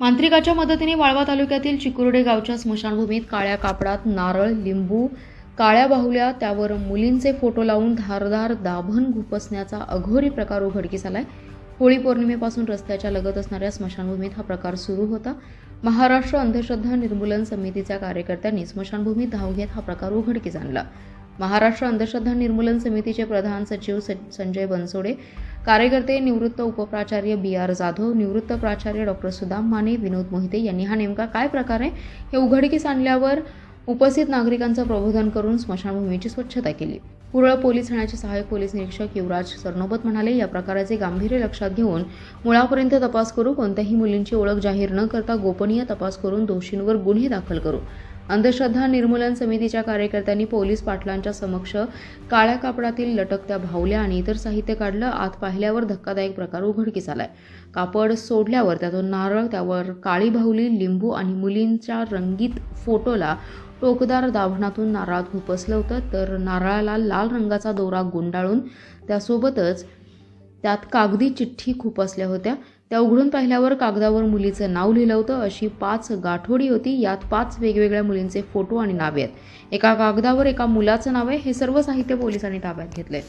मांत्रिकाच्या मदतीने वाळवा तालुक्यातील चिकुर्डे गावच्या स्मशानभूमीत काळ्या कापडात नारळ लिंबू काळ्या बाहुल्या त्यावर मुलींचे फोटो लावून धारदार दाभण घुपसण्याचा अघोरी प्रकार उघडकीस आलाय. होळी पौर्णिमेपासून रस्त्याच्या लगत असणाऱ्या स्मशानभूमीत हा प्रकार सुरू होता. महाराष्ट्र अंधश्रद्धा निर्मूलन समितीच्या कार्यकर्त्यांनी स्मशानभूमीत धाव घेत हा प्रकार उघडकीस आणला. महाराष्ट्र अंधश्रद्धा निर्मूलन समितीचे प्रधान सचिव संजय बनसोडे कार्यकर्ते निवृत्त उपप्राचार्य बी आर जाधव निवृत्त प्राचार्य डॉक्टर सुदाम माने विनोद मोहिते यांनी हा नेमका काय प्रकार आहे हे उघडकीस आणल्यावर उपस्थित नागरिकांचं प्रबोधन करून स्मशानभूमीची स्वच्छता केली. पुरळ पोलीस ठाण्याचे सहाय्यक पोलीस निरीक्षक युवराज सरनोबत म्हणाले या प्रकाराचे गांभीर्य लक्षात घेऊन मुळापर्यंत तपास करू कोणत्याही मुलींची ओळख जाहीर न करता गोपनीय तपास करून दोषींवर गुन्हे दाखल करू. अंधश्रद्धा निर्मूलन समितीच्या कार्यकर्त्यांनी पोलीस पाटलांच्या समक्ष काळ्या कापडातील लटकत्या भावल्या आणि इतर साहित्य काढलं. आत पाहिल्यावर धक्कादायक प्रकार उघडकीस आलाय. कापड सोडल्यावर त्यातून नारळ त्यावर काळी भावली लिंबू आणि मुलींच्या रंगीत फोटोला टोकदार दाभणातून नारळात घुपसलं होतं. तर नारळाला लाल रंगाचा दोरा गुंडाळून त्यासोबतच त्यात कागदी चिठ्ठी खुपसल्या होत्या. त्या उघडून पाहिल्यावर कागदावर मुलीचं नाव लिहिलं होतं. अशी पाच गाठोडी होती. यात पाच वेगवेगळ्या मुलींचे फोटो आणि नावे आहेत. एका कागदावर एका मुलाचं नाव आहे. हे सर्व साहित्य पोलिसांनी ताब्यात घेतलंय.